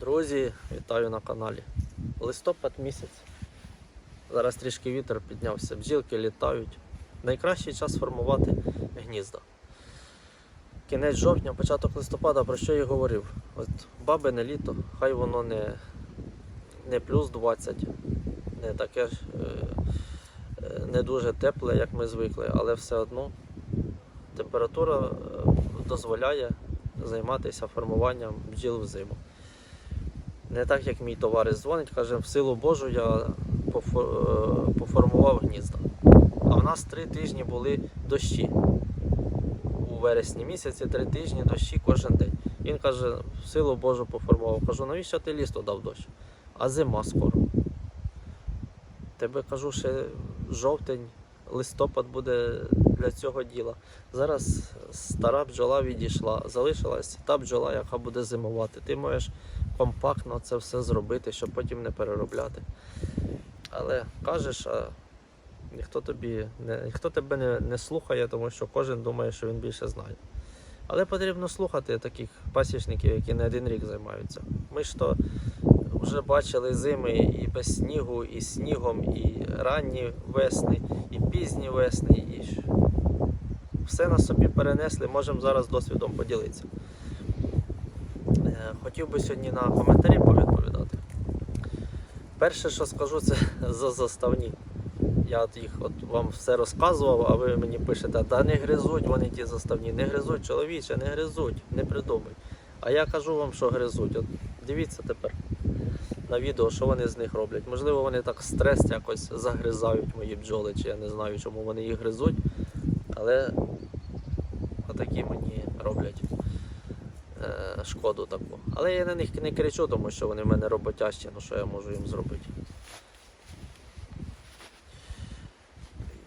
Друзі, вітаю на каналі. Листопад місяць. Зараз трішки вітер піднявся, бджілки літають. Найкращий час формувати гнізда. Кінець жовтня, початок листопада, про що я говорив? От бабине літо, хай воно не, не плюс 20, не таке ж е, е, не дуже тепле, як ми звикли, але все одно температура е, дозволяє займатися формуванням бджіл взиму. Не так, як мій товариш дзвонить, каже, в силу Божу я е, поформував гнізда. А в нас три тижні були дощі. У вересні місяці три тижні дощі кожен день. Він каже, в силу Божу поформував. Кажу, навіщо ти лісто дав дощ? А зима скоро. Тебе кажу, ще жовтень, листопад буде для цього діла. Зараз стара бджола відійшла, залишилась та бджола, яка буде зимувати. Ти можеш компактно це все зробити, щоб потім не переробляти. Але кажеш, а ніхто тобі не, ніхто тебе не, не слухає, тому що кожен думає, що він більше знає. Але потрібно слухати таких пасічників, які не один рік займаються. Ми ж то вже бачили зими і без снігу, і снігом, і ранні весни, і пізні весни, і все на собі перенесли, можемо зараз досвідом поділитися. Е, Хотів би сьогодні на коментарі повідповідати. Перше, що скажу, це за заставні. Я от їх от вам все розказував, а ви мені пишете, та не гризуть вони ті заставні, не гризуть чоловіче, не гризуть, не придумуй. А я кажу вам, що гризуть. От дивіться тепер на відео, що вони з них роблять. Можливо, вони так стрес якось загризають мої бджоли, чи я не знаю, чому вони їх гризуть. Але отакі мені роблять шкоду таку. Але я на них не кричу, тому що вони в мене роботящі, ну що я можу їм зробити.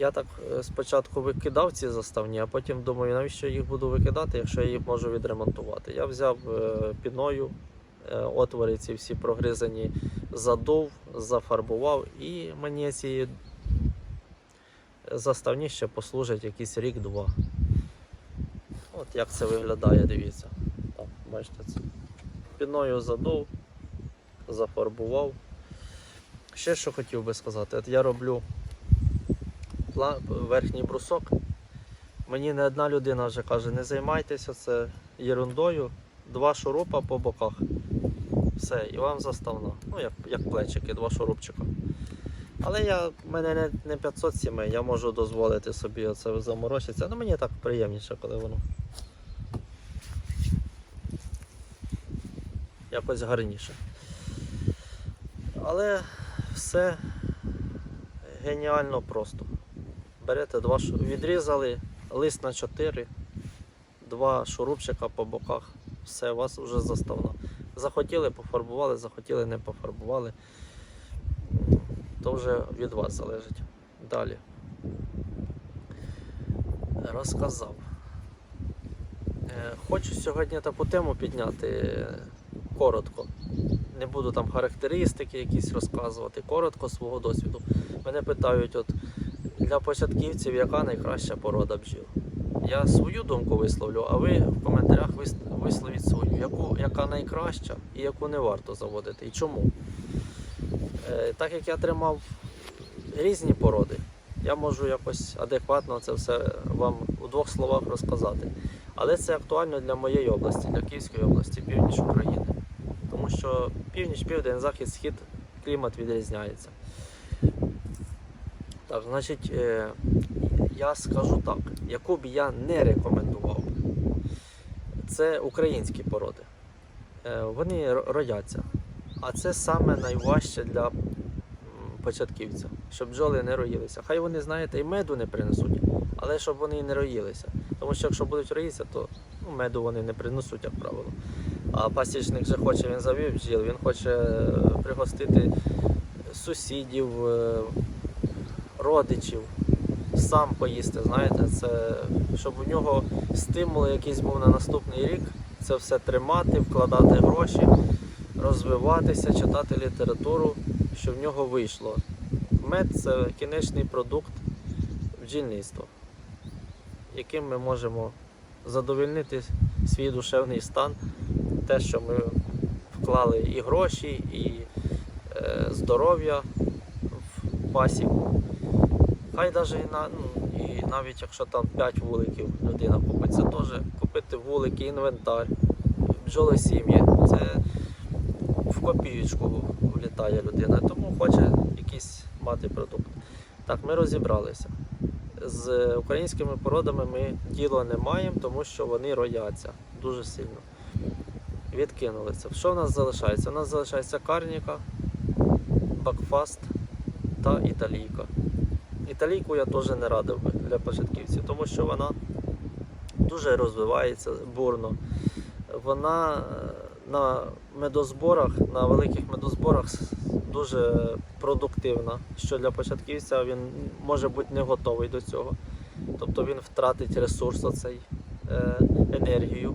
Я так е, спочатку викидав ці заставні, а потім думаю, навіщо їх буду викидати, якщо я їх можу відремонтувати. Я взяв е, піною, е, отвори ці всі прогризані, задув, зафарбував і мені ці заставні ще послужать якийсь рік-два. От як це виглядає, дивіться. Бачите це. Піною задув, зафарбував. Ще що хотів би сказати, от я роблю верхній брусок. Мені не одна людина вже каже, не займайтеся це ерундою, два шурупа по боках. Все, і вам заставна. Ну, як, як плечики, два шурупчика. Але я, в мене не, не 500 сімей, я можу дозволити собі оце заморочитися. Ну мені так приємніше, коли воно. Якось гарніше. Але все геніально просто. Берете два відрізали лист на 4, два шурупчика по боках, все, у вас вже заставно. Захотіли, пофарбували, захотіли, не пофарбували. То вже від вас залежить. Далі. Розказав. Е, Хочу сьогодні таку тему підняти коротко. Не буду там характеристики якісь розказувати, коротко свого досвіду. Мене питають, от для початківців, яка найкраща порода бджіл. Я свою думку висловлю, а ви в коментарях висловіть свою, яку, яка найкраща і яку не варто заводити. І чому? Е, так як я тримав різні породи, я можу якось адекватно це все вам у двох словах розказати. Але це актуально для моєї області, для Київської області, північ України. Що північ, південь, захід, схід, клімат відрізняється. Так, значить, е, я скажу так, яку б я не рекомендував. Це українські породи. Е, Вони ро- рояться. А це саме найважче для початківця, щоб бджоли не роїлися. Хай вони, знаєте, і меду не принесуть, але щоб вони і не роїлися. Тому що якщо будуть роїтися, то ну, меду вони не принесуть, як правило. А пасічник же хоче, він завів бджіл, він хоче е, пригостити сусідів, е, родичів, сам поїсти, знаєте, це щоб у нього стимул якийсь був на наступний рік, це все тримати, вкладати гроші, розвиватися, читати літературу, що в нього вийшло. Мед це кінечний продукт бджільництва, яким ми можемо задовольнити свій душевний стан, те, що ми вклали і гроші, і е, здоров'я в пасіку. Хай навіть на, ну, і навіть якщо там 5 вуликів людина купить, це теж купити вулики, інвентар, бджолосім'ї. Це в копієчку влітає людина, тому хоче якийсь мати продукт. Так, ми розібралися. З українськими породами ми діло не маємо, тому що вони рояться дуже сильно. Відкинули це. Що в нас залишається? У нас залишається карніка, бакфаст та італійка. Італійку я теж не радив би для початківців, тому що вона дуже розвивається бурно. Вона е, на медозборах, на великих медозборах дуже продуктивна, що для початківця він може бути не готовий до цього. Тобто він втратить ресурс оцей, е, енергію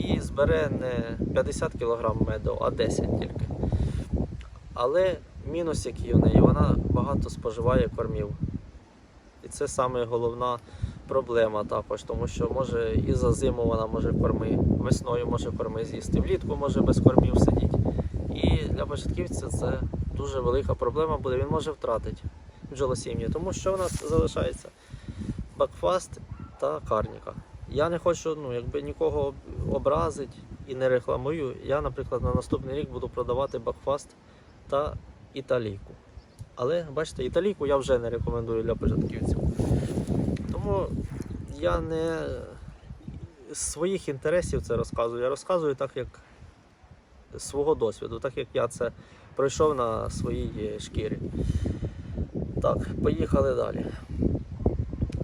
і збере не 50 кг меду, а 10 тільки. Але мінус, який у неї, вона багато споживає кормів. І це саме головна проблема також, тому що може і за зиму вона може корми, весною може корми з'їсти, влітку може без кормів сидіти. І для початківця це дуже велика проблема буде, він може втратити бджолосім'ї. Тому що у нас залишається бакфаст та карніка. Я не хочу ну, якби нікого образити і не рекламую. Я, наприклад, на наступний рік буду продавати бакфаст та італійку. Але бачите, італійку я вже не рекомендую для початківців. Тому я не з своїх інтересів це розказую. Я розказую так, як свого досвіду, так як я це пройшов на своїй шкірі. Так, поїхали далі.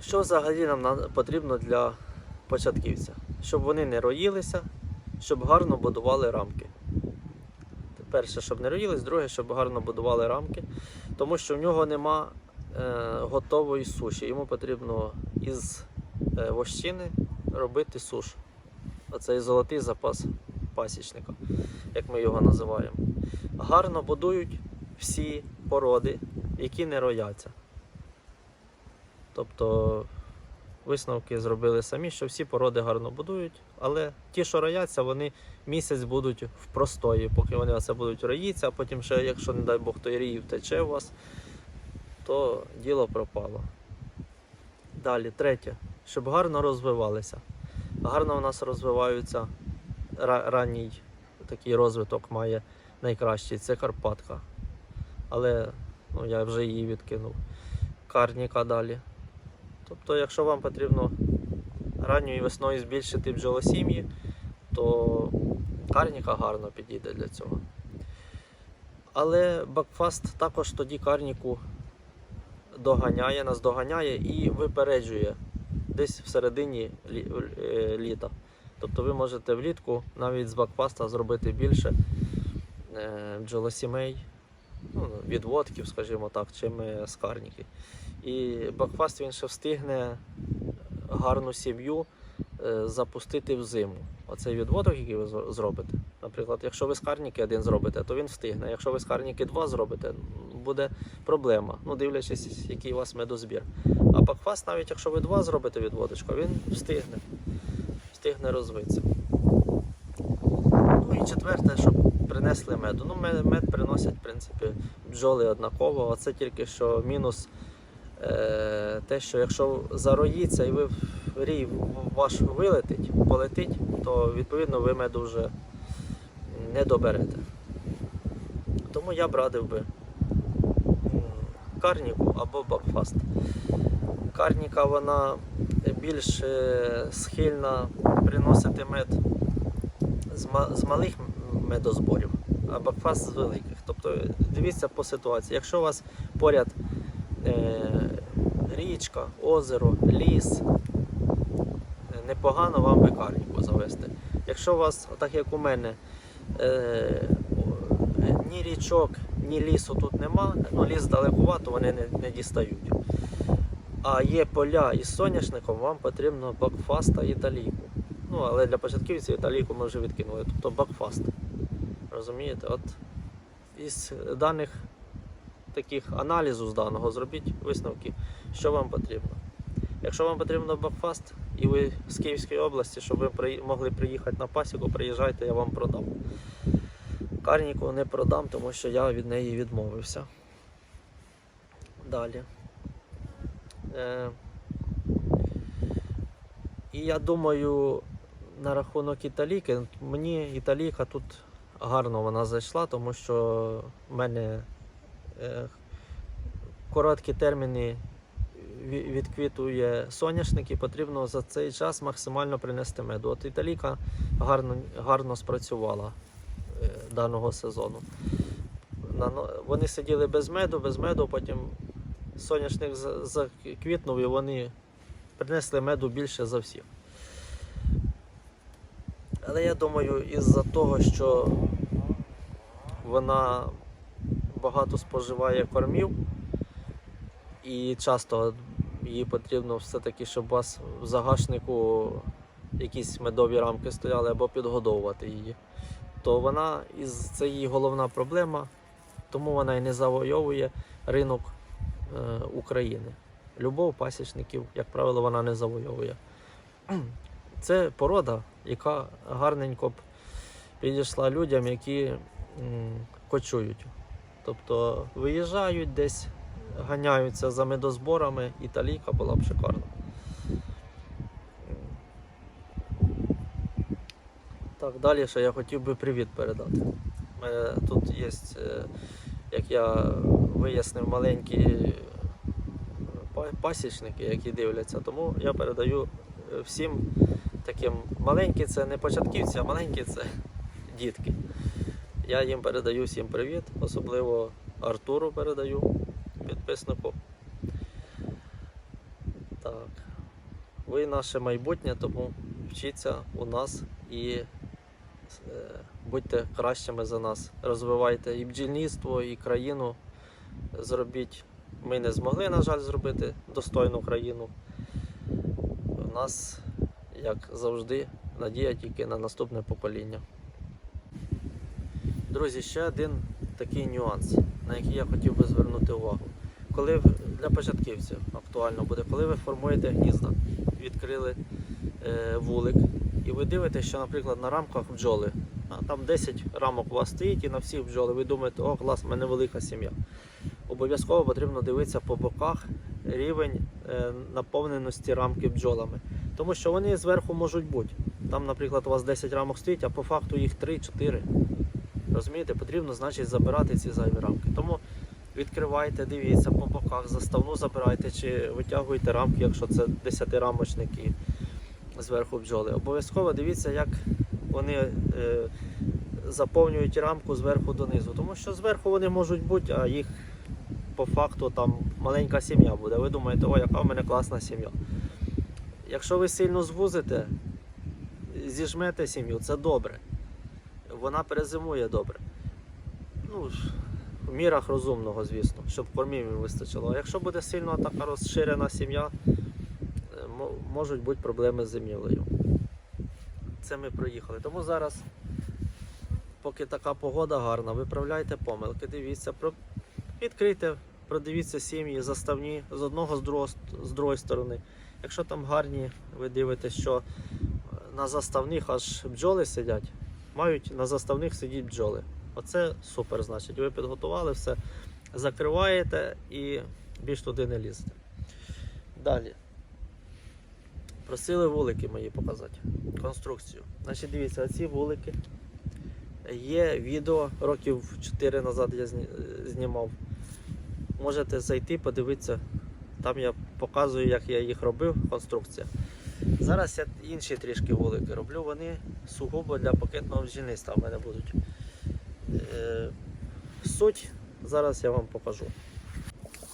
Що взагалі нам потрібно для початківця? Щоб вони не роїлися, щоб гарно будували рамки. Перше, щоб не роїлись, друге, щоб гарно будували рамки, тому що в нього нема е, готової суші. Йому потрібно із е, вощини робити суш. Оцей золотий запас пасічника, як ми його називаємо. Гарно будують всі породи, які не рояться. Тобто висновки зробили самі, що всі породи гарно будують, але ті, що рояться, вони місяць будуть в простої, поки вони оце будуть роїться, а потім ще, якщо, не дай Бог, той рій втече у вас, то діло пропало. Далі, третє, щоб гарно розвивалися. Гарно у нас розвиваються ранній такий розвиток має найкращий це Карпатка. Але ну, я вже її відкинув. Карніка далі. Тобто, якщо вам потрібно ранньою весною збільшити бджолосім'ї, то карніка гарно підійде для цього. Але бакфаст також тоді карніку доганяє, наздоганяє і випереджує десь в середині е, літа. Тобто ви можете влітку навіть з бакфаста зробити більше е, бджолосімей, ну, відводків, скажімо так, чим е, з карніки. І бакфаст він ще встигне гарну сім'ю е, запустити в зиму. Оцей відводок, який ви зробите. Наприклад, якщо ви з карніки один зробите, то він встигне. Якщо ви з карніки два зробите, буде проблема. Ну, дивлячись, який у вас медозбір. А бакфаст, навіть якщо ви два зробите відводочку, він встигне. Встигне розвитися. Ну і четверте, щоб принесли меду. Ну, мед, приносять, в принципі, бджоли однаково. Оце тільки що мінус те, що якщо зароїться і ви рій ваш вилетить, полетить, то відповідно ви меду вже не доберете. Тому я б радив би карніку або бакфаст. Карніка вона більш е, схильна приносити мед з, малих медозборів, а бакфаст з великих. Тобто дивіться по ситуації. Якщо у вас поряд е, річка, озеро, ліс, непогано вам карніку завести. Якщо у вас, так як у мене, е, ні річок, ні лісу тут нема, ну ліс далекувато, вони не, не дістають. А є поля із соняшником, вам потрібно бакфаст та італійку. Ну, але для початківців італійку ми вже відкинули, тобто бакфаст. Розумієте? От із даних таких аналізу з даного зробіть висновки, що вам потрібно. Якщо вам потрібно бакфаст і ви з Київської області, щоб ви могли приїхати на пасіку, приїжджайте, я вам продам. Карніку не продам, тому що я від неї відмовився. Далі. Е, і я думаю, на рахунок італійки, мені італійка тут гарно вона зайшла, тому що в мене короткі терміни відквітує соняшник і потрібно за цей час максимально принести меду. От італійка гарно, гарно спрацювала е, даного сезону. Вони сиділи без меду, без меду, потім соняшник заквітнув і вони принесли меду більше за всіх. Але я думаю, із-за того, що вона багато споживає кормів, і часто їй потрібно все-таки, щоб у вас в загашнику якісь медові рамки стояли або підгодовувати її, то вона із це її головна проблема, тому вона і не завойовує ринок е, України. Любов пасічників, як правило, вона не завойовує. Це порода, яка гарненько підійшла людям, які кочують. Тобто виїжджають десь, ганяються за медозборами, і таліка була б шикарна. Так, далі ще я хотів би привіт передати. Тут є, е, як я вияснив, маленькі е, пасічники, які дивляться, тому я передаю е, всім таким маленькі це не початківці, а маленькі це дітки. Я їм передаю всім привіт, особливо Артуру передаю підписнику. Так. Ви наше майбутнє, тому вчіться у нас і е, будьте кращими за нас. Розвивайте і бджільництво, і країну. Зробіть. Ми не змогли, на жаль, зробити достойну країну. У нас, як завжди, надія тільки на наступне покоління. Друзі, ще один такий нюанс, на який я хотів би звернути увагу. Коли для початківців актуально буде, коли ви формуєте гнізда, відкрили е, вулик, і ви дивитесь, що, наприклад, на рамках бджоли, а там 10 рамок у вас стоїть, і на всіх бджоли, ви думаєте, о, клас, в мене велика сім'я. Обов'язково потрібно дивитися по боках рівень е, наповненості рамки бджолами. Тому що вони зверху можуть бути. Там, наприклад, у вас 10 рамок стоїть, а по факту їх 3-4. Розумієте, потрібно, значить, забирати ці зайві рамки. Тому відкривайте, дивіться по боках, заставну забирайте чи витягуйте рамки, якщо це 10-рамочник і зверху бджоли. Обов'язково дивіться, як вони е, заповнюють рамку зверху донизу. Тому що зверху вони можуть бути, а їх по факту там маленька сім'я буде. Ви думаєте, о, яка в мене класна сім'я. Якщо ви сильно звузите, зіжмете сім'ю, це добре. Вона перезимує добре. Ну, в мірах розумного, звісно, щоб кормів їм вистачило. А якщо буде сильно така розширена сім'я, е, можуть бути проблеми з зимівлею. Це ми проїхали. Тому зараз, поки така погода гарна, виправляйте помилки, дивіться, відкрийте, продивіться сім'ї, заставні з одного, з другого, з другої сторони. Якщо там гарні, ви дивитесь, що е, на заставних аж бджоли сидять, мають на заставних сидіть бджоли. Оце супер, значить. Ви підготували все, закриваєте і більш туди не лізете. Далі. Просили вулики мої показати. Конструкцію. Значить, дивіться, ці вулики. Є відео років 4 назад я знімав. Можете зайти, подивитися. Там я показую, як я їх робив, конструкція. Зараз я інші трішки вулики роблю, вони сугубо для пакетного бджільництва в мене будуть. Е, Суть зараз я вам покажу.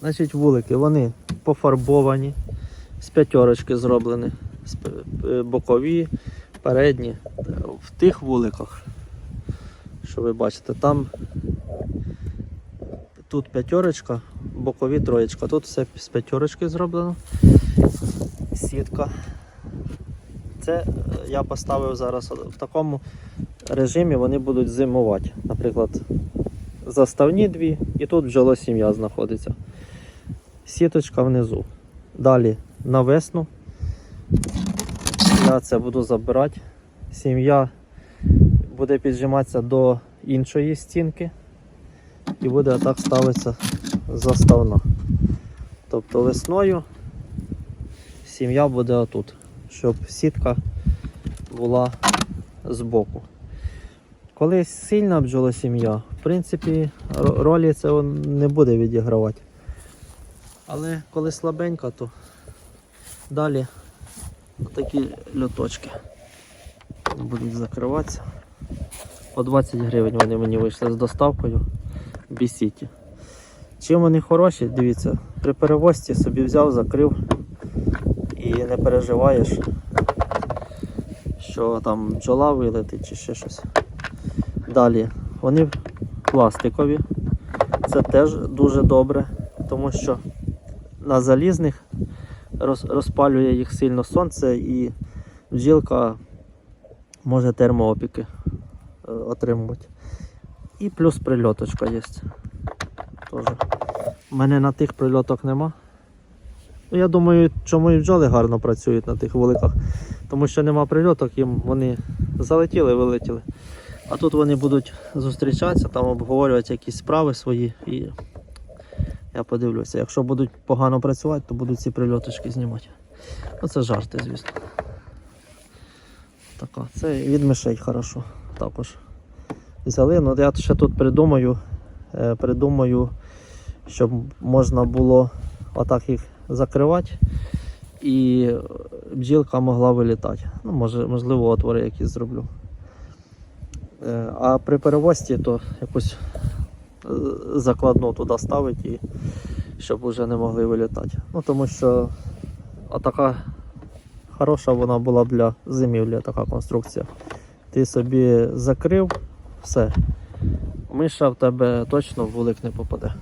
Значить, вулики вони пофарбовані, з п'ятерочки зроблені, е, бокові, передні. В тих вуликах, що ви бачите, там тут п'ятерочка, бокові троєчка. Тут все з п'ятерочки зроблено. Сітка. Це е, я поставив зараз в такому режимі, вони будуть зимувати. Наприклад, заставні дві, і тут бджолосім'я знаходиться. Сіточка внизу. Далі на весну. Я це буду забирати. Сім'я буде піджиматися до іншої стінки і буде отак ставитися заставна. Тобто весною сім'я буде отут, щоб сітка була збоку. Коли сильна бджолосім'я, в принципі, ролі це не буде відігравати. Але коли слабенька, то далі такі льоточки будуть закриватися. По 20 гривень вони мені вийшли з доставкою в Бісіті. Чим вони хороші, дивіться, при перевозці собі взяв, закрив і не переживаєш, що там бджола вилетить чи ще щось. Далі, вони пластикові. Це теж дуже добре, тому що на залізних розпалює їх сильно сонце і бджілка може термоопіки е, отримувати. І плюс прильоточка є. Теж. У мене на тих прильоток нема. Ну, я думаю, чому і бджоли гарно працюють на тих вуликах. Тому що нема прильоток, їм вони залетіли, вилетіли. А тут вони будуть зустрічатися, там обговорювати якісь справи свої. І я подивлюся, якщо будуть погано працювати, то будуть ці прильоточки знімати. Ну це жарти, звісно. Така. Це від мишей хорошо також. Взяли. Ну я ще тут придумаю, е, придумаю, щоб можна було отак їх закривати і бджілка могла вилітати. Ну, може, можливо, отвори якісь зроблю. Е, А при перевозці то якусь е, закладну туди ставити, і щоб вже не могли вилітати. Ну тому що така хороша вона була для зимівлі, така конструкція. Ти собі закрив, все. Миша в тебе точно в вулик не попаде.